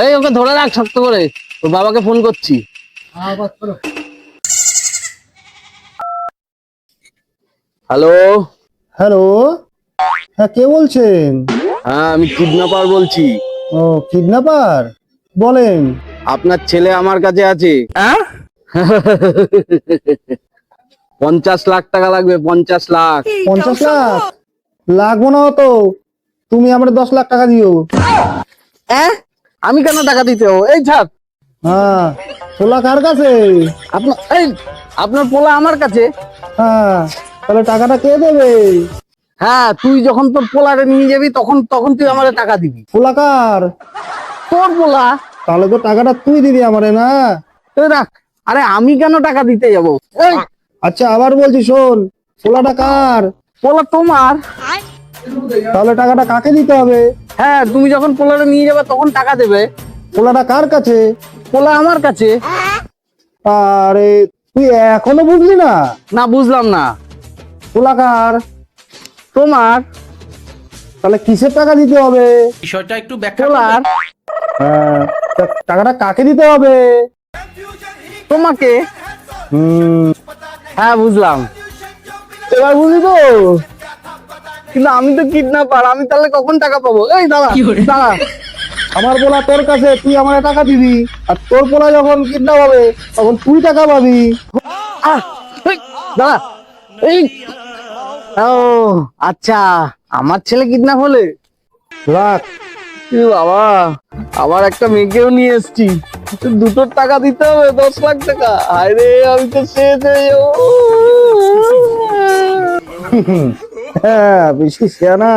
এই ওকে ধরে রাখ শক্ত করে। ওর বাবাকে ফোন করছি। হ্যালো হ্যালো হ্যাঁ কে বলছেন? হ্যাঁ আমি কিডন্যাপার বলছি। ও কিডন্যাপার বলেন। আপনার ছেলে আমার কাছে আছে। পঞ্চাশ লাখ টাকা লাগবে পঞ্চাশ লাখ। পঞ্চাশ লাখ? লাগবো না তো তুমি আমার দশ লাখ টাকা দিও। হ্যাঁ? আমি কেন টাকা দিতে হব? এই ছাড়। হ্যাঁ ষোলা কার কাছে? আপনার এই আপনার পোলা আমার কাছে। হ্যাঁ তাহলে টাকাটা কে দেবে? হ্যাঁ তুই যখন তোর পোলারে নিয়ে যাবি তখন তখন তুই আমারে টাকা দিবি। ষোলা কার? তোর পোলা? তাহলে তো টাকাটা তুই দিবি আমারে না? এই রাখ। আরে আমি কেন টাকা দিতে যাব? এই। আচ্ছা আবার বলছি শোন ষোলাটা কার? পোলা তোমার। তাহলে টাকাটা কাকে দিতে হবে? হ্যাঁ তুমি যখন পোলাটা নিয়ে যাবে তখন টাকা দেবে। পোলাটা কার কাছে? পোলা আমার কাছে। আরে তুই এখনও বুঝলি না? না বুঝলাম না। ষোলা কার? তোমার? তাহলে কিসের টাকা দিতে হবে? বিষয়টা একটু ব্যাখ্যা পোলার? হ্যাঁ তা টাকাটা কাকে দিতে হবে? তোমাকে? হুম। হ্যাঁ বুঝলাম। এবার বুঝলি তো? কিন্তু আমি তো কিডন্যাপার আমি তাহলে কখন টাকা পাবো? এই দাঁড়া দাঁড়া। আমার পোলা তোর কাছে তুই আমার টাকা দিবি আর তোর পোলা যখন কিডন্যাপ হবে তখন তুই টাকা পাবি। আহ, এই, দাঁড়া এই। ও আচ্ছা আমার ছেলে কিডন্যাপ হলে? রাখ। বাবা আবার একটা মেয়েকেও নিয়ে এসছি। দুটোর টাকা দিতে হবে দশ লাখ টাকা। আরে আমি তো শেষ হয়ে যাব। হ্যাঁ বেশি শেয়ানা